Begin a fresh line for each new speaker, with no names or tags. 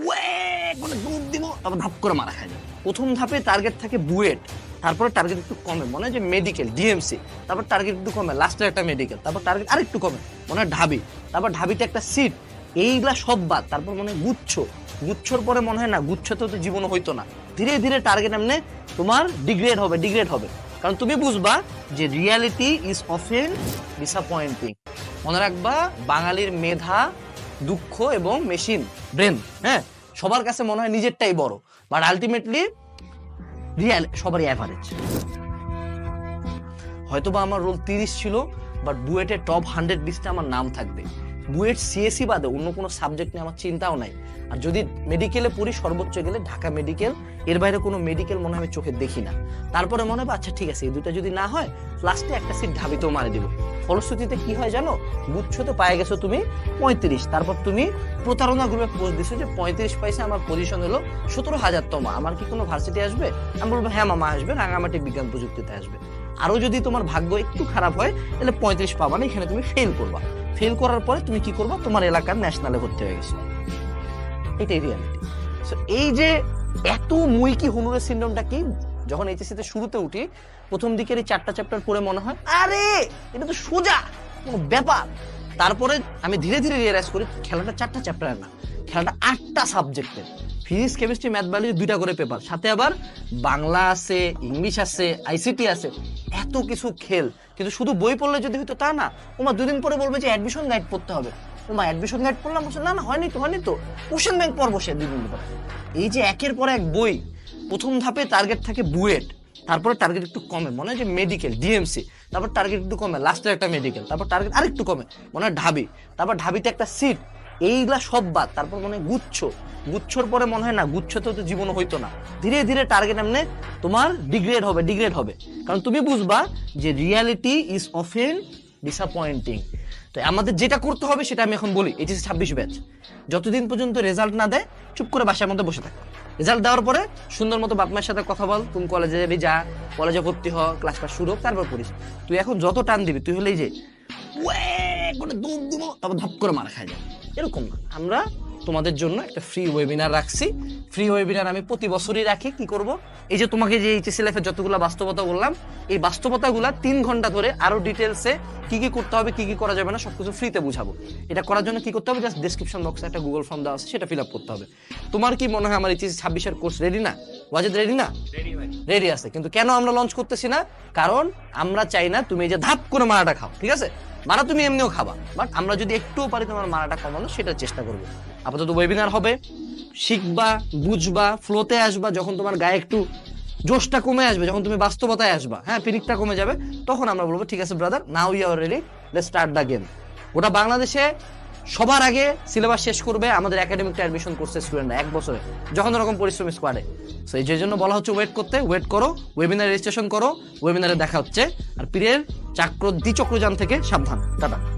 করে ডুব দিব তারপর ধাপ করে মারা খাই। প্রথম ধাপে টার্গেট থাকে বুয়েট, তারপরে টার্গেট একটু কমে। মনে হয় যে মেডিকেল ডিএমসি তারপর টার্গেট একটু কমে লাস্টে একটা মেডিকেল তারপর টার্গেট আরেকটু কমে, মনে হয় ঢাবি, তারপর ঢাবিতে একটা সিট এইগুলা সব বাদ, তারপর মনে হয় গুচ্ছ। গুচ্ছর পরে মনে হয় না, গুচ্ছতে তো জীবনও হইতো না। ধীরে ধীরে টার্গেট এমনি তোমার ডিগ্রেড হবে ডিগ্রেড হবে। কারণ তুমি বুঝবা যে রিয়ালিটি ইজ অফেন ডিসঅ্যাপয়েন্টিং মনে রাখবা, বাঙালির মেধা দুঃখ এবং মেশিন ব্রেন হ্যাঁ? সবার কাছে মনে হয় নিজেরটাই বড়। বাট আলটিমেটলি রিয়াল সবারই অ্যাভারেজ হয়তোবা আমার রোল তিরিশ ছিল বাট বুয়েটের টপ হান্ড্রেড লিস্টে আমার নাম থাকবে। বুয়েট সিএসি বাদে অন্য কোনো সাবজেক্ট নিয়ে আমার চিন্তাও নাই। আর যদি মেডিকেলে পড়ি, সর্বোচ্চ গেলে ঢাকা মেডিকেল এর বাইরে কোনো মেডিকেল মনে হয় আমি চোখে দেখি না। তারপরে মনে হবে আচ্ছা ঠিক আছে, এই দুইটা যদি না হয় লাস্টে একটা সিট ঢাবিতেও মারে দিব। ফলশ্রুতিতে কি হয় জানো? গুচ্ছতে পায়ে গেছো তুমি পঁয়ত্রিশ। তারপর তুমি প্রতারণা গ্রুপে পোস্ট দিছো যে পঁয়ত্রিশ পয়সা আমার পজিশন হলো সতেরো হাজার তমা। আমার কি কোনো ভার্সিটি আসবে? আমি বলব হ্যাঁ মামা, আসবে। রাঙামাটি বিজ্ঞান প্রযুক্তিতে আসবে। আরও যদি তোমার ভাগ্য একটু খারাপ হয়, তাহলে পঁয়ত্রিশ পাবা না, এখানে তুমি ফেল করবা। ফেল করার পরে তুমি কি করবা? তোমার এলাকার ন্যাশনালে ভর্তি হয়ে গেছে। এটাই রিয়ালিটি এই যে এত মুইকি হুনুরের সিন্ড্রোমটা কি? যখন এইচএসসি তে শুরুতে উঠি, প্রথম দিকের এই চারটা চ্যাপ্টার পড়ে মনে হয়, আরে, এটা তো সোজা, কোনো ব্যাপার। তারপরে আমি ধীরে ধীরে রিয়েলাইজ করি, খেলাটা চারটা চ্যাপ্টার না, খেলাটা আটটা সাবজেক্টের ফিজিক্স কেমিস্ট্রি ম্যাথ বায়োলজি দুইটা করে পেপার সাথে আবার বাংলা আছে ইংলিশ আছে আইসিটি আছে, এত কিছু খেল। কিন্তু শুধু বই পড়লে যদি হতো তা না, ওমা দুদিন পরে বলবে যে অ্যাডমিশন গাইড পড়তে হবে। ওমা অ্যাডমিশন গাইড পড়লাম, বলছে, না না, হয়নি তো হয়নি তো। কোশ্চেন ব্যাংক পর বসে দুদিন পরে। এই যে একের পর এক বই প্রথম ধাপে টার্গেট থাকে বুয়েট, তারপরে টার্গেট একটু কমে, মনে হয় যে মেডিকেল ডিএমসি তারপর টার্গেট একটু কমে লাস্টে একটা মেডিকেল তারপর টার্গেট আরেকটু কমে, মনে হয় ঢাবি, তারপর ঢাবিতে একটা সিট এইগুলা সব বাদ, তারপর মনে হয় গুচ্ছ, গুচ্ছর পরে মনে হয় না, গুচ্ছতেও তো জীবনও হইতো না, ধীরে ধীরে টার্গেট এমনি তোমার ডিগ্রেড হবে ডিগ্রেড হবে, কারণ তুমি বুঝবা যে রিয়ালিটি ইজ অফেন ডিসঅ্যাপয়েন্টিং তো আমাদের যেটা করতে হবে সেটা আমি এখন বলি এইচএসসি ছাব্বিশ ব্যাচ। যতদিন পর্যন্ত রেজাল্ট না দেয়, চুপ করে বাসার মধ্যে বসে থাকো। রেজাল্ট দেওয়ার পরে সুন্দর মতো বাপ মায়ের সাথে কথা বল, তুমি কলেজে যাবি, যা, কলেজে ভর্তি হ ক্লাস ক্লাস শুরু হোক, তারপর পড়িস। তুই এখন যত টান দিবি, তুই হলেই যে তারপর ধপ করে মারা খাই যাবে এরকম না। আমরা তোমাদের জন্য একটা ফ্রি ওয়েবিনার রাখছি। ফ্রি ওয়েবিনার আমি প্রতি বছরই রাখি কি করব? এই যে তোমাকে যে এইচএসসি লাইফের যতগুলো বাস্তবতা বললাম এই বাস্তবতাগুলা তিন ঘণ্টা ধরে আরও ডিটেলসে কি কি করতে হবে কি কি করা যাবে না সবকিছু ফ্রিতে বুঝাবো। এটা করার জন্য কি করতে হবে? জাস্ট ডেসক্রিপশন বক্সে একটা গুগল ফর্ম দেওয়া আছে সেটা ফিল আপ করতে হবে। তোমার কি মনে হয় আমার এইচএসসি ছাব্বিশের কোর্স রেডি না? ওয়াজেদ রেডি না? রেডি আছে কিন্তু কেন আমরা লঞ্চ করতেছি না? কারণ আমরা চাই না তুমি এই যে ধাপ করে মারাটা খাও ঠিক আছে? মারা তুমি এমনিও খাবা। বাট আমরা যদি একটুও পারি তোমার মারাটা কমানো সেটা চেষ্টা করব। আপাতত ওয়েবিনার হবে। শিখবা, বুঝবা ফ্লোতে আসবা, যখন তোমার গায়ে একটু জোশটা কমে আসবে, যখন তুমি বাস্তবতায় আসবা হ্যাঁ পিরিকটা কমে যাবে, তখন আমরা বলব, ঠিক আছে brother now you are ready let start the game ওটা বাংলাদেশে সবার আগে সিলেবাস শেষ করবে আমাদের একাডেমিকটা অ্যাডমিশন করছে স্টুডেন্টরা এক বছরে, যখন এরকম পরিশ্রম স্কোয়াডে সো এই যে জন্য বলা হচ্ছে ওয়েট করতে ওয়েট করো ওয়েবিনার রেজিস্ট্রেশন করো ওয়েবিনারে দেখা হচ্ছে। আর পীরের চাক্র দ্বিচক্রযান থেকে সাবধান। টাটা।